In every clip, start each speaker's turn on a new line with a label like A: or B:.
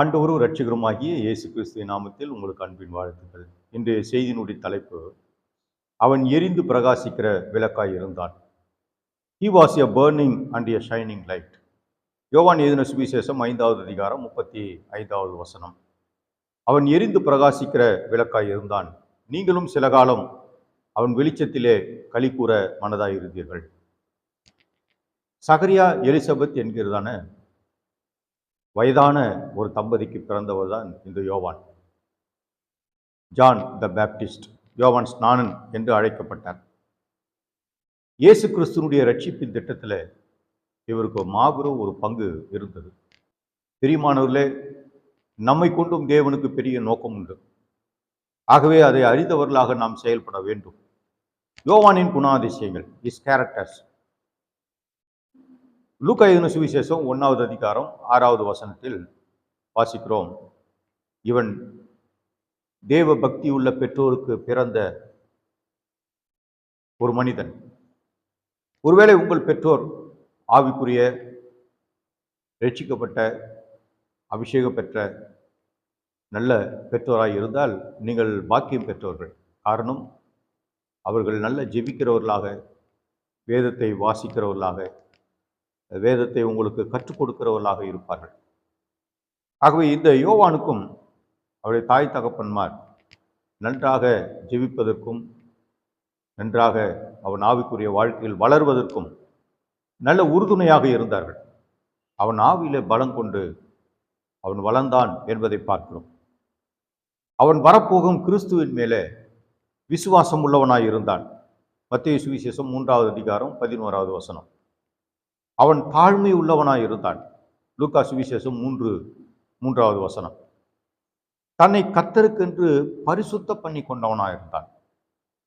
A: ஆண்டவரும் ரட்சிகருமாகிய இயேசு கிறிஸ்துவின் நாமத்தில் உங்களுக்கு அன்பின் வாழ்த்துக்கள். இன்றைய செய்தியினுடைய தலைப்பு அவன் எரிந்து பிரகாசிக்கிற விளக்காய் இருந்தான். He was a burning and a shining light Yovan எதின சுவிசேஷம் ஐந்தாவது அதிகாரம் முப்பத்தி ஐந்தாவது வசனம். அவன் எரிந்து பிரகாசிக்கிற விளக்காய் இருந்தான். நீங்களும் சில காலம் அவன் வெளிச்சத்திலே களி கூற மனதாயிருந்தீர்கள். சகரியா எலிசபெத் என்கிறதான வயதான ஒரு தம்பதிக்கு பிறந்தவர் தான் இந்த யோவான். ஜான் த பேப்டிஸ்ட் யோவான் ஸ்நானன் என்று அழைக்கப்பட்டார். இயேசு கிறிஸ்துனுடைய ரட்சிப்பின் திட்டத்தில் இவருக்கு மாபெரும் ஒரு பங்கு இருந்தது. பிரியமானவர்களே நம்மை கொண்டும் தேவனுக்கு பெரிய நோக்கம் உண்டு. ஆகவே அதை அறிந்தவர்களாக நாம் செயல்பட வேண்டும். யோவானின் குணாதிசயங்கள் இஸ் கேரக்டர்ஸ் லூக்கா எழுதின சுவிசேஷம் ஒன்றாவது அதிகாரம் ஆறாவது வசனத்தில் வாசிக்கிறோம். இவன் தேவ பக்தி உள்ள பெற்றோருக்கு பிறந்த ஒரு மனிதன். ஒருவேளை உங்கள் பெற்றோர் ஆவிக்குரிய ரட்சிக்கப்பட்ட அபிஷேகம் பெற்ற நல்ல பெற்றோராக இருந்தால் நீங்கள் பாக்கியம் பெற்றோர்கள் காரணம் அவர்கள் நல்ல ஜெபிக்கிறவர்களாக வேதத்தை வாசிக்கிறவர்களாக வேதத்தை உங்களுக்கு கற்றுக் கொடுக்கிறவர்களாக இருப்பார்கள். ஆகவே இந்த யோவானுக்கும் அவருடைய தாய் தகப்பன்மார் நன்றாக ஜெபிப்பதற்கும் நன்றாக அவன் ஆவிக்குரிய வாழ்க்கையில் வளர்வதற்கும் நல்ல உறுதுணையாக இருந்தார்கள். அவன் ஆவியிலே பலம் கொண்டு அவன் வளர்ந்தான் என்பதை பார்க்கிறோம். அவன் வரப்போகும் கிறிஸ்துவின் மேலே விசுவாசம் உள்ளவனாய் இருந்தான். மத்திய சுவிசேஷம் மூன்றாவது அதிகாரம் பதினோராவது வசனம். அவன் தாழ்மை உள்ளவனாய் இருந்தான் லூக்கா சுவிசேஷம் மூன்று மூன்றாவது வசனம். தன்னை கத்தருக்கென்று பரிசுத்த பண்ணி கொண்டவனாக இருந்தான்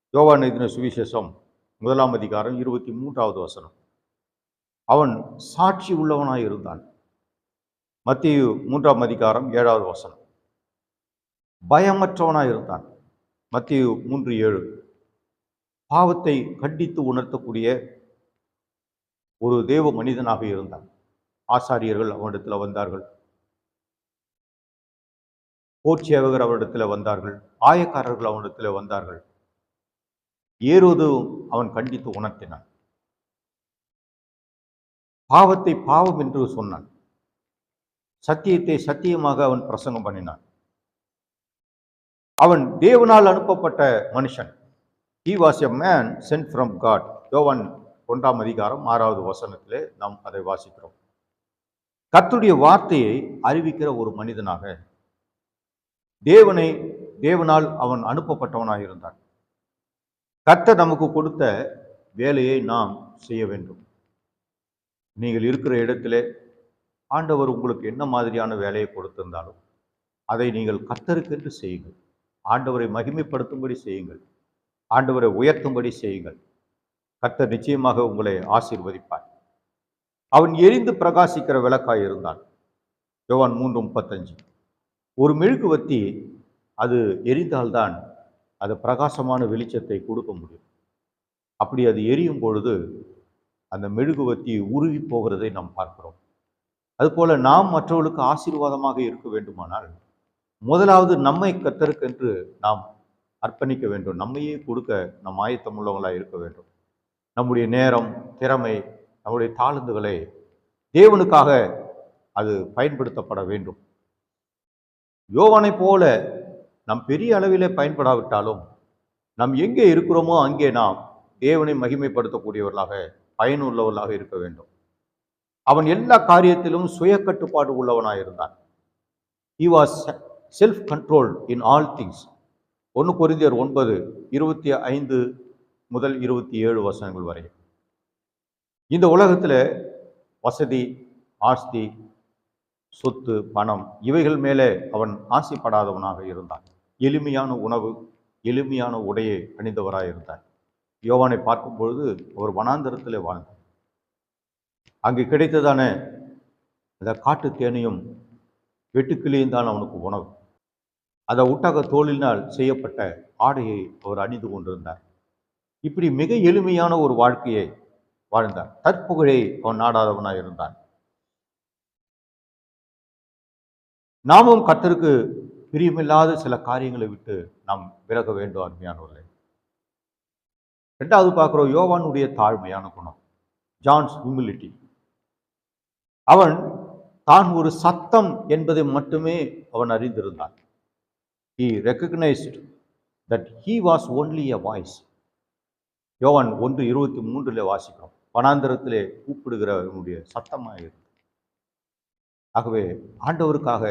A: யோவான் எதின சுவிசேஷம் முதலாம் அதிகாரம் இருபத்தி மூன்றாவது வசனம். அவன் சாட்சி உள்ளவனாய் இருந்தான் மத்திய மூன்றாம் அதிகாரம் ஏழாவது வசனம். பயமற்றவனாய் இருந்தான் மத்திய மூன்று ஏழு. பாவத்தை கண்டித்து உணர்த்தக்கூடிய ஒரு தேவ மனிதனாக இருந்தான். ஆசாரியர்கள் அவனிடத்தில் வந்தார்கள். போர்ச்சேவகர் அவனிடத்தில் வந்தார்கள். ஆயக்காரர்கள் அவனிடத்தில் வந்தார்கள். ஏறுவது அவன் கண்டித்து உணர்த்தினான். பாவத்தை பாவம் என்று சொன்னான். சத்தியத்தை சத்தியமாக அவன் பிரசங்கம் பண்ணினான். அவன் தேவனால் அனுப்பப்பட்ட மனுஷன். He was a man sent from God Yovan ஒன்றாம் அதிகாரம் ஆறாவது வசனத்திலே நாம் அதை வாசிக்கிறோம். கத்துடைய வார்த்தையை அறிவிக்கிற ஒரு மனிதனாக தேவனை தேவனால் அவன் அனுப்பப்பட்டவனாக இருந்தான். கத்த நமக்கு கொடுத்த வேலையை நாம் செய்ய வேண்டும். நீங்கள் இருக்கிற இடத்திலே ஆண்டவர் உங்களுக்கு என்ன மாதிரியான வேலையை கொடுத்திருந்தாலும் அதை நீங்கள் கத்தருக்கென்று செய்யுங்கள். ஆண்டவரை மகிமைப்படுத்தும்படி செய்யுங்கள். ஆண்டவரை உயர்த்தும்படி செய்யுங்கள். கர்த்தர் நிச்சயமாக உங்களை ஆசீர்வதிப்பார். அவன் எரிந்து பிரகாசிக்கிற விளக்காய் இருந்தான். யோவான் மூன்று முப்பத்தஞ்சு. ஒரு மெழுகுவர்த்தி அது எரிந்தால்தான் அது பிரகாசமான வெளிச்சத்தை கொடுக்க முடியும். அப்படி அது எரியும் பொழுது அந்த மெழுகுவர்த்தி உருகி போகிறதை நாம் பார்க்கிறோம். அதுபோல நாம் மற்றவர்களுக்கு ஆசீர்வாதமாக இருக்க வேண்டுமானால் முதலாவது நம்மை கத்தருக்கென்று நாம் அர்ப்பணிக்க வேண்டும். நம்மையே கொடுக்க நம் ஆயத்தம் உள்ளவங்களாக இருக்க வேண்டும். நம்முடைய நேரம் திறமை நம்முடைய தாழ்ந்துகளை தேவனுக்காக அது பயன்படுத்தப்பட வேண்டும். யோவனை போல நம் பெரிய அளவிலே பயன்படாவிட்டாலும் நாம் எங்கே இருக்கிறோமோ அங்கே நாம் தேவனை மகிமைப்படுத்தக்கூடியவர்களாக பயனுள்ளவர்களாக இருக்க வேண்டும். அவன் எல்லா காரியத்திலும் சுய கட்டுப்பாடு உள்ளவனாக இருந்தான். He was self control in all things ஒன்று பொருந்தியர் ஒன்பது இருபத்தி ஐந்து முதல் இருபத்தி ஏழு வசனங்கள் வரை. இந்த உலகத்தில் வசதி ஆஸ்தி சொத்து பணம் இவைகள் மேலே அவன் ஆசைப்படாதவனாக இருந்தான். எளிமையான உணவு எளிமையான உடையை அணிந்தவராக இருந்தார். யோவானை பார்க்கும் பொழுது அவர் வனாந்தரத்தில் வாழ்ந்தார். அங்கு கிடைத்ததான அந்த காட்டு தேனையும் வெட்டுக்கிளியும் தான் அவனுக்கு உணவு. அந்த ஒட்டக தோலினால் செய்யப்பட்ட ஆடையை அவர் அணிந்து கொண்டிருந்தார். இப்படி மிக எளிமையான ஒரு வாழ்க்கையை வாழ்ந்தார் தற்புகழை அவன் நாடாதவனாக இருந்தான். நாமும் கத்தருக்கு பிரியமில்லாத சில காரியங்களை விட்டு நாம் விலக வேண்டும் அருமையானவர்களே. ரெண்டாவது பார்க்குறோம் யோவானுடைய தாழ்மையான குணம் ஜான்ஸ் ஹியூமிலிட்டி அவன் தான் ஒரு சத்தம் என்பதை மட்டுமே அவன் அறிந்திருந்தான். He recognized that he was only a voice Yovan ஒன்று இருபத்தி மூன்றுல வாசிக்கிறோம். வனாந்தரத்திலே கூப்பிடுகிறவனுடைய சத்தமாக இருக்கு ஆகவே ஆண்டவருக்காக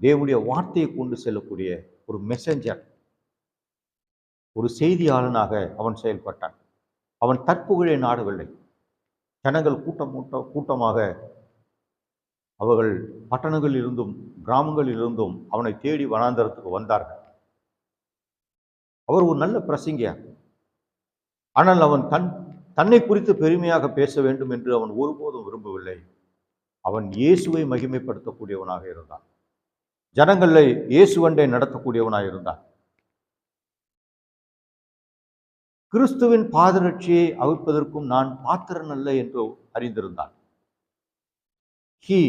A: தேவனுடைய வார்த்தையை கொண்டு செல்லக்கூடிய ஒரு மெசஞ்சர் ஒரு செய்தியாளனாக அவன் செயல்பட்டான். அவன் தற்புகழை நாடவில்லை ஜனங்கள் கூட்டம் கூட்ட கூட்டமாக அவர்கள் பட்டணங்களில் இருந்தும் கிராமங்களில் இருந்தும் அவனை தேடி வனாந்தரத்துக்கு வந்தார்கள். அவர் ஒரு நல்ல பிரசங்கியார். ஆனால் அவன் தன் தன்னை குறித்து பெருமையாக பேச வேண்டும் என்று அவன் ஒருபோதும் விரும்பவில்லை. அவன் இயேசுவை மகிமைப்படுத்தக்கூடியவனாக இருந்தான். ஜனங்களை இயேசுவண்டை நடத்தக்கூடியவனாக இருந்தான். கிறிஸ்துவின் பாதரட்சியை அவிப்பதற்கும் நான் பாத்திரன் அல்ல என்று அறிந்திருந்தான். He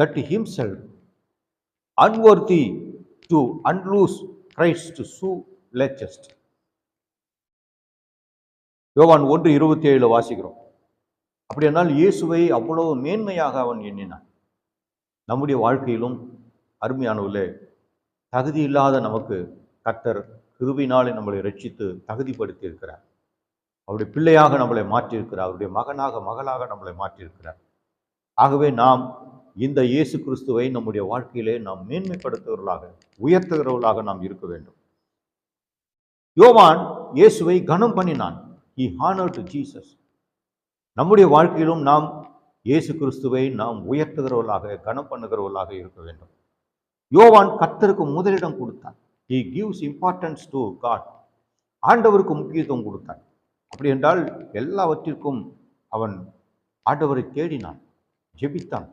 A: that himself unworthy to unloose Christ shoe latchets Yovan ஒன்று இருபத்தி ஏழுல வாசிக்கிறோம். அப்படியானால் இயேசுவை அவ்வளவு மேன்மையாக அவன் எண்ணினான். நம்முடைய வாழ்க்கையிலும் அருமையானவர்களே தகுதி இல்லாத நமக்கு கர்த்தர் கிருவினாலே நம்மளை ரட்சித்து தகுதிப்படுத்தி இருக்கிறார் அவருடைய பிள்ளையாக நம்மளை மாற்றியிருக்கிறார். அவருடைய மகனாக மகளாக நம்மளை மாற்றியிருக்கிறார். ஆகவே நாம் இந்த இயேசு கிறிஸ்துவை நம்முடைய வாழ்க்கையிலே நாம் மேன்மைப்படுத்துகிறவர்களாக உயர்த்துகிறவர்களாக நாம் இருக்க வேண்டும். யோவான் இயேசுவை கனம் பண்ணினான். ஹி ஹானர் டு ஜீசஸ் நம்முடைய வாழ்க்கையிலும் நாம் இயேசு கிறிஸ்துவை நாம் உயர்த்துகிறவர்களாக கனம் பண்ணுகிறவர்களாக இருக்க வேண்டும். யோவான் கத்தருக்கு முதலிடம் கொடுத்தான். He gives importance to God ஆண்டவருக்கு முக்கியத்துவம் கொடுத்தான். அப்படி என்றால் எல்லாவற்றிற்கும் அவன் ஆண்டவரை தேடினான் ஜெபித்தான்.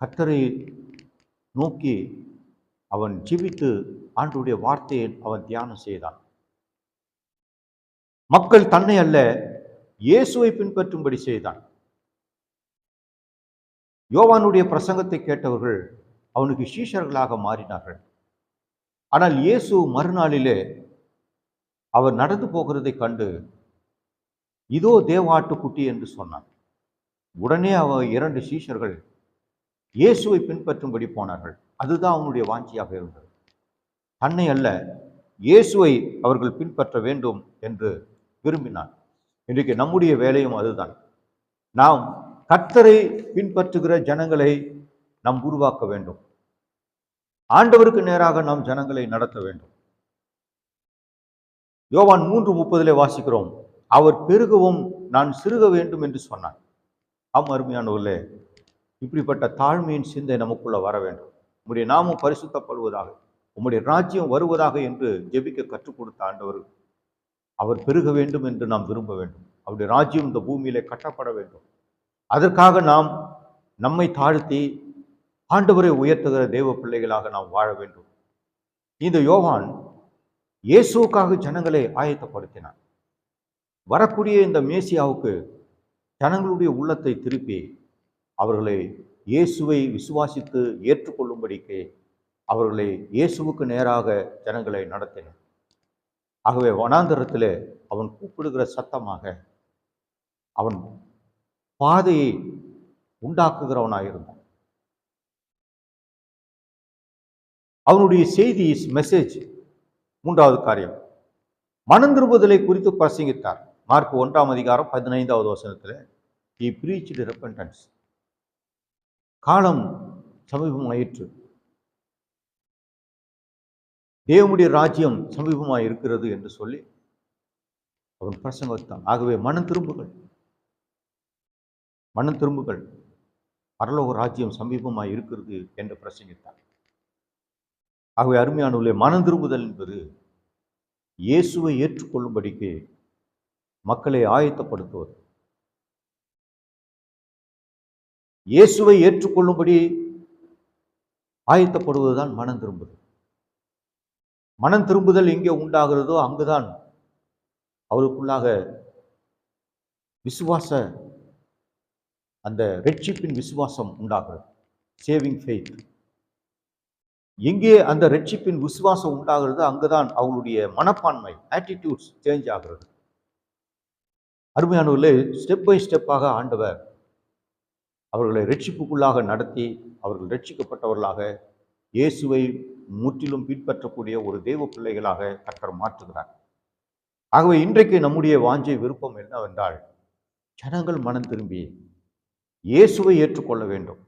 A: கத்தரை நோக்கி அவன் ஜெபித்து ஆண்டுடைய வார்த்தையை அவன் தியானம் செய்தான். மக்கள் தன்னை அல்ல இயேசுவை பின்பற்றும்படி செய்தான். யோவானுடைய பிரசங்கத்தை கேட்டவர்கள் அவனுக்கு சீஷர்களாக மாறினார்கள். ஆனால் இயேசு மறுநாளிலே அவர் நடந்து போகிறதை கண்டு இதோ தேவாட்டுக்குட்டி என்று சொன்னான். உடனே அவ இரண்டு சீஷர்கள் இயேசுவை பின்பற்றும்படி போனார்கள். அதுதான் அவனுடைய வாஞ்சியாக இருந்தது. தன்னை அல்ல இயேசுவை அவர்கள் பின்பற்ற வேண்டும் என்று விரும்பினான். இன்றைக்கு நம்முடைய வேலையும் அதுதான். நாம் கர்த்தரை பின்பற்றுகிற ஜனங்களை நாம் உருவாக்க வேண்டும். ஆண்டவருக்கு நேராக நாம் ஜனங்களை நடத்த வேண்டும். யோவான் மூன்று முப்பதிலே வாசிக்கிறோம் அவர் பெருகவும் நான் சிறுக வேண்டும் என்று சொன்னான். ஆம் அருமையானவர்களே இப்படிப்பட்ட தாழ்மையின் சிந்தை நமக்குள்ள வர வேண்டும். உம்முடைய நாமும் பரிசுத்தப்படுவதாக உம்முடைய ராஜ்யம் வருவதாக என்று ஜெபிக்க கற்றுக் கொடுத்த ஆண்டவர் அவர் பெருக வேண்டும் என்று நாம் விரும்ப வேண்டும். அவருடைய ராஜ்யம் இந்த பூமியிலே கட்டப்பட வேண்டும். அதற்காக நாம் நம்மை தாழ்த்தி ஆண்டவரை உயர்த்துகிற தேவ பிள்ளைகளாக நாம் வாழ வேண்டும். இந்த யோவான் இயேசுக்காக ஜனங்களை ஆயத்தப்படுத்தினான். வரக்கூடிய இந்த மேசியாவுக்கு ஜனங்களுடைய உள்ளத்தை திருப்பி அவர்களை இயேசுவை விசுவாசித்து ஏற்றுக்கொள்ளும்படிக்கு அவர்களை இயேசுவுக்கு நேராக ஜனங்களை நடத்தினர் ஆகவே வனாந்தரத்தில் அவன் கூப்பிடுகிற சத்தமாக அவன் பாதையை உண்டாக்குகிறவனாக இருந்தான் அவனுடைய செய்தி இஸ் மெசேஜ் மூன்றாவது காரியம். மனம் திரும்புதலை குறித்து பிரசங்கித்தார். மார்க் ஒன்றாம் அதிகாரம் பதினைந்தாவது வசனத்தில் he பிரீச்சு ரெப்பன்டன்ஸ் காலம் சமீபமாயிற்று. தேவனுடைய ராஜ்யம் சமீபமாக இருக்கிறது என்று சொல்லி அவன் பிரசங்கத்தான் ஆகவே மனம் திரும்புகள். மனம் திரும்புகள். பரலோக ராஜ்யம் சமீபமாக இருக்கிறது என்று பிரசங்கித்தான். ஆகவே அருமையானவர்களே மனம் திரும்புதல் என்பது இயேசுவை ஏற்றுக்கொள்ளும்படிக்கு மக்களை ஆயத்தப்படுத்துவது. இயேசுவை ஏற்றுக்கொள்ளும்படி ஆயத்தப்படுவதுதான் மனம் திரும்புதல். மனம் திரும்புதல் எங்கே உண்டாகிறதோ அங்குதான் அவருக்குள்ளாக விசுவாச அந்த ரட்சிப்பின் விசுவாசம் உண்டாகிறது. சேவிங் ஃபெய்த் எங்கே அந்த ரட்சிப்பின் விசுவாசம் உண்டாகிறது அங்குதான் அவங்களுடைய மனப்பான்மை ஆட்டிடியூட்ஸ் சேஞ்ச் ஆகிறது. அருமையானவர்களே ஸ்டெப் பை ஸ்டெப்பாக ஆண்டவர் அவர்களை ரட்சிப்புக்குள்ளாக நடத்தி அவர்கள் ரட்சிக்கப்பட்டவர்களாக இயேசுவை முற்றிலும் பின்பற்றக்கூடிய ஒரு தெய்வ பிள்ளைகளாக கர்த்தர் மாற்றுகிறார். ஆகவே இன்றைக்கு நம்முடைய வாஞ்சை விருப்பம் என்னவென்றால் ஜனங்கள் மனம் திரும்பி இயேசுவை ஏற்றுக்கொள்ள வேண்டும்.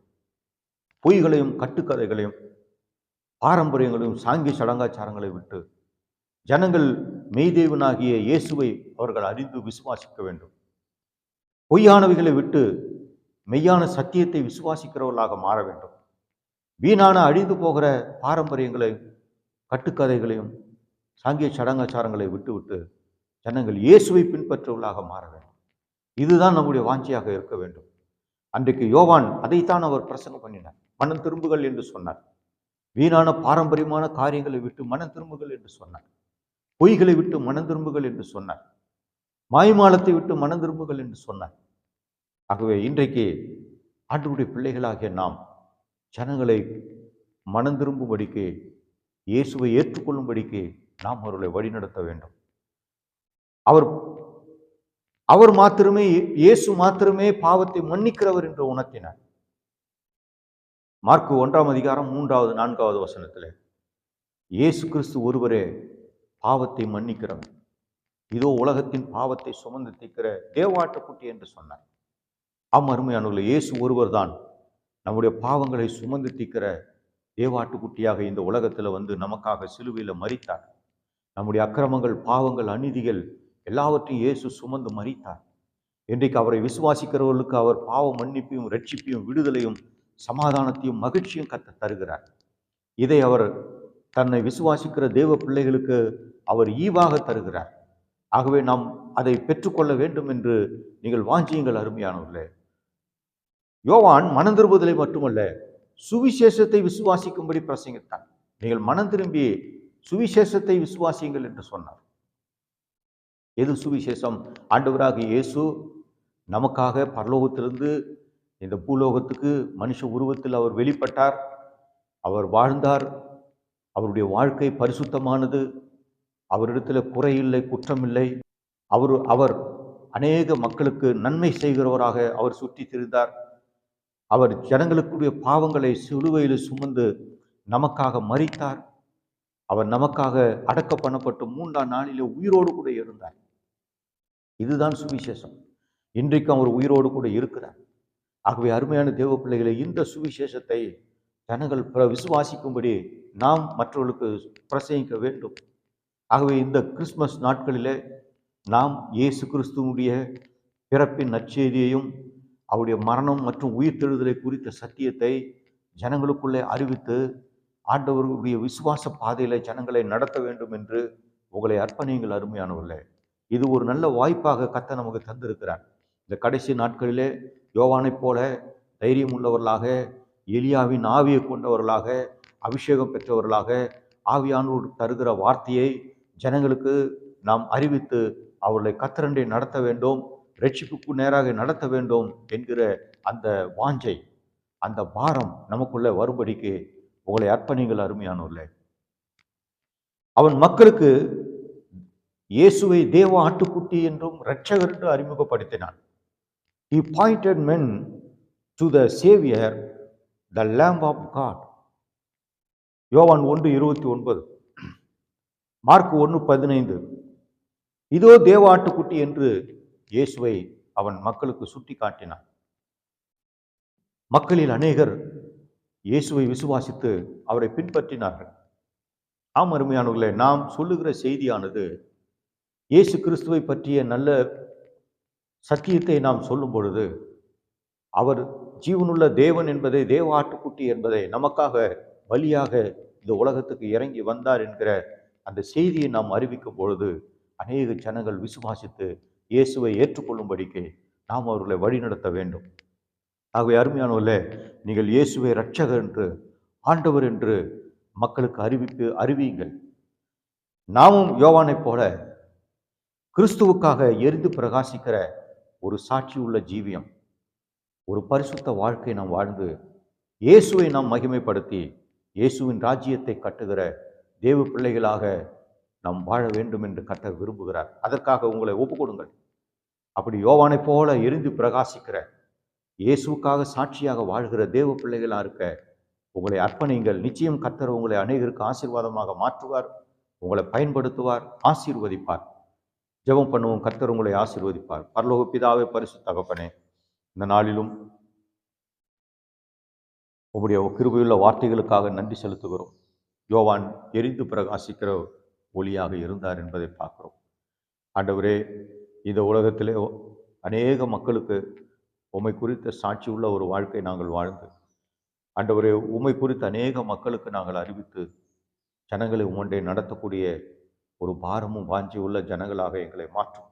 A: பொய்களையும் கட்டுக்கதைகளையும் பாரம்பரியங்களையும் சாங்கிய சடங்காச்சாரங்களை விட்டு ஜனங்கள் மெய்தேவனாகிய இயேசுவை அவர்கள் அறிந்து விசுவாசிக்க வேண்டும். பொய்யானவைகளை விட்டு மெய்யான சத்தியத்தை விசுவாசிக்கிறவர்களாக மாற வேண்டும். வீணான அழிந்து போகிற பாரம்பரியங்களையும் கட்டுக்கதைகளையும் சாங்கிய சடங்காச்சாரங்களை விட்டுவிட்டு ஜனங்கள் இயேசுவை பின்பற்றுவர்களாக மாற வேண்டும். இதுதான் நம்முடைய வாஞ்சியாக இருக்க வேண்டும். அன்றைக்கு யோவான் அதைத்தான் அவர் பிரசங்கம் பண்ணினார். மனம் திரும்புகள் என்று சொன்னார். வீணான பாரம்பரியமான காரியங்களை விட்டு மனம் திரும்புகள் என்று சொன்னார். பொய்களை விட்டு மனம் திரும்புகள் என்று சொன்னார். மாய்மாலத்தை விட்டு மனம் திரும்புகள் என்று சொன்னார். ஆகவே இன்றைக்கு ஆண்டுடைய பிள்ளைகளாகிய நாம் ஜனங்களை மனம் திரும்பும்படிக்கு இயேசுவை ஏற்றுக்கொள்ளும்படிக்கு நாம் அவர்களை வழிநடத்த வேண்டும். அவர் அவர் மாத்திரமே இயேசு மாத்திரமே பாவத்தை மன்னிக்கிறவர் என்று உணர்த்தினார். மார்க்கு ஒன்றாம் அதிகாரம் மூன்றாவது நான்காவது வசனத்தில் இயேசு கிறிஸ்து ஒருவரே பாவத்தை மன்னிக்கிறவர் இதோ உலகத்தின் பாவத்தை சுமந்து தீர்க்கிற தேவாட்டுக்குட்டி என்று சொன்னார். அம்மருமையானவர்கள் இயேசு ஒருவர் தான் நம்முடைய பாவங்களை சுமந்து தீர்க்கிற தேவாட்டுக்குட்டியாக இந்த உலகத்தில் வந்து நமக்காக சிலுவையில் மறித்தார் நம்முடைய அக்கிரமங்கள் பாவங்கள் அநீதிகள் எல்லாவற்றையும் இயேசு சுமந்து மறித்தார் இன்றைக்கு அவரை விசுவாசிக்கிறவர்களுக்கு அவர் பாவ மன்னிப்பையும் ரட்சிப்பையும் விடுதலையும் சமாதானத்தையும் மகிழ்ச்சியும் கத்த தருகிறார். இதை அவர் தன்னை விசுவாசிக்கிற தேவ பிள்ளைகளுக்கு அவர் ஈவாக தருகிறார். ஆகவே நாம் அதை பெற்றுக்கொள்ள வேண்டும் என்று நீங்கள் வாஞ்சியுங்கள் அருமையானவர்களே. யோவான் மனம் திரும்புதலை மட்டுமல்ல சுவிசேஷத்தை விசுவாசிக்கும்படி பிரசங்கித்தான். நீங்கள் மனம் திரும்பி சுவிசேஷத்தை விசுவாசியுங்கள் என்று சொன்னார். எது சுவிசேஷம்? ஆண்டவராக இயேசு நமக்காக பரலோகத்திலிருந்து இந்த பூலோகத்துக்கு மனுஷ உருவத்தில் அவர் வெளிப்பட்டார். அவர் வாழ்ந்தார். அவருடைய வாழ்க்கை பரிசுத்தமானது. அவரிடத்தில் குறையில்லை குற்றமில்லை அவர் அவர் அநேக மக்களுக்கு நன்மை செய்கிறவராக அவர் சுற்றி திரிந்தார். அவர் ஜனங்களுக்குரிய பாவங்களை சிலுவையில் சுமந்து நமக்காக மறித்தார் அவர் நமக்காக அடக்க பண்ணப்பட்டு மூன்றாம் நாளிலே உயிரோடு கூட இருந்தார். இதுதான் சுவிசேஷம். இன்றைக்கும் அவர் உயிரோடு கூட இருக்கிறார். ஆகவே அருமையான தேவ பிள்ளைகளை இந்த சுவிசேஷத்தை ஜனங்கள் பிற விசுவாசிக்கும்படி நாம் மற்றவர்களுக்கு பிரசங்கிக்க வேண்டும். ஆகவே இந்த கிறிஸ்மஸ் நாட்களிலே நாம் இயேசு கிறிஸ்துவனுடைய பிறப்பின் நற்செய்தியையும் அவருடைய மரணம் மற்றும் உயிர் தெழுதலை குறித்த சத்தியத்தை ஜனங்களுக்குள்ளே அறிவித்து ஆண்டவர்களுடைய விசுவாச பாதையில ஜனங்களை நடத்த வேண்டும் என்று உங்களை அர்ப்பணியுங்கள் அருமையானவர்களே. இது ஒரு நல்ல வாய்ப்பாக கத்த நமக்கு தந்திருக்கிறார். இந்த கடைசி நாட்களிலே யோவானைப் போல தைரியம் உள்ளவர்களாக எலியாவின் ஆவியை கொண்டவர்களாக அபிஷேகம் பெற்றவர்களாக ஆவியானோர் தருகிற வார்த்தையை ஜனங்களுக்கு நாம் அறிவித்து அவர்களை கத்திரண்டை நடத்த வேண்டும். ரட்சிப்புக்கு நேராக நடத்த வேண்டும் என்கிற அந்த வாஞ்சை அந்த பாரம் நமக்குள்ளே வரும்படிக்கு உங்களை அர்ப்பணிங்கள் அருமையானோர்களே அவன் மக்களுக்கு இயேசுவை தேவ ஆட்டுக்குட்டி என்றும் இரட்சகர் என்று அறிமுகப்படுத்தினான். He pointed men to the saviour the lamb of God Yovan ஒன்று இருபத்தி ஒன்பது. மார்க் ஒன்று பதினைந்து. இதோ தேவ ஆட்டுக்குட்டி என்று இயேசுவை அவன் மக்களுக்கு சுட்டி காட்டினான். மக்களில் அநேகர் இயேசுவை விசுவாசித்து அவரை பின்பற்றினார்கள். ஆம் அருமையானவர்களே நாம் சொல்லுகிற செய்தியானது இயேசு கிறிஸ்துவை பற்றிய நல்ல சத்தியத்தை நாம் சொல்லும் பொழுது அவர் ஜீவனுள்ள தேவன் என்பதை தேவ ஆட்டுக்குட்டி என்பதை நமக்காக பலியாக இந்த உலகத்துக்கு இறங்கி வந்தார் என்கிற அந்த செய்தியை நாம் அறிவிக்கும் பொழுது அநேக ஜனங்கள் விசுவாசித்து இயேசுவை ஏற்றுக்கொள்ளும்படிக்கு நாம் அவர்களை வழிநடத்த வேண்டும். ஆகவே அருமையானவர்களே நீங்கள் இயேசுவை ரட்சகர் என்று ஆண்டவர் என்று மக்களுக்கு அறிவிப்பு அறிவியுங்கள். நாமும் யோவானைப் போல கிறிஸ்துவுக்காக எரிந்து பிரகாசிக்கிற ஒரு சாட்சி உள்ள ஜீவியம் ஒரு பரிசுத்த வாழ்க்கை நாம் வாழ்ந்து இயேசுவை நாம் மகிமைப்படுத்தி இயேசுவின் ராஜ்யத்தை கட்டுகிற தேவ பிள்ளைகளாக நாம் வாழ வேண்டும் என்று கத்தர் விரும்புகிறார். அதற்காக உங்களை ஒப்புக்கொடுங்கள். அப்படி யோவானைப் போல எரிந்து பிரகாசிக்கிற இயேசுக்காக சாட்சியாக வாழ்கிற தேவ பிள்ளைகளாக இருக்க உங்களை அர்ப்பணிங்கள் நிச்சயம் கர்த்தர் உங்களை அநேகருக்கு ஆசீர்வாதமாக மாற்றுவார் உங்களை பயன்படுத்துவார் ஆசீர்வதிப்பார். ஜெபம் பண்ணுவோம். கர்த்தர் உங்களை ஆசீர்வதிப்பார். பரலோக பிதாவே பரிசு தகப்பனே இந்த நாளிலும் உங்களுடைய கிருபையுள்ள வார்த்தைகளுக்காக நன்றி செலுத்துகிறோம். யோவான் எரிந்து பிரகாசிக்கிற ஒளியாக இருந்தார் என்பதை பார்க்கிறோம். ஆண்டவரே இந்த உலகத்திலே அநேக மக்களுக்கு உமை குறித்த சாட்சி உள்ள ஒரு வாழ்க்கை நாங்கள் வாழ்ந்து ஆண்டவரே உமை குறித்த அநேக மக்களுக்கு நாங்கள் அறிவித்து ஜனங்களை உமண்டை நடத்தக்கூடிய ஒரு பாரமும் வாஞ்சி உள்ள ஜனங்களாக எங்களை மாற்றும்.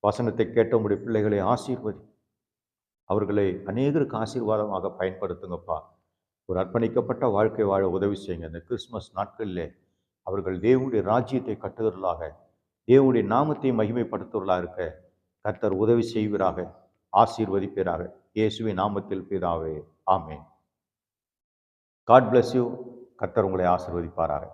A: வசனத்தை கேட்ட உம்முடைய பிள்ளைகளை ஆசீர்வதி. அவர்களை அநேகருக்கு ஆசீர்வாதமாக பயன்படுத்துங்கப்பா. ஒரு அர்ப்பணிக்கப்பட்ட வாழ்க்கை வாழ உதவி செய்யுங்க. இந்த கிறிஸ்மஸ் நாட்களிலே அவர்கள் தேவனுடைய ராஜ்யத்தை கட்டுதலாக தேவனுடைய நாமத்தை மகிமைப்படுத்துவர்களாக இருக்க கர்த்தர் உதவி செய்வராக ஆசீர்வதிப்பீராக. இயேசுவை நாமத்தில் பிதாவே ஆமேன். காட் பிளஸ் யூ கர்த்தர் உங்களை ஆசீர்வதிப்பாராக.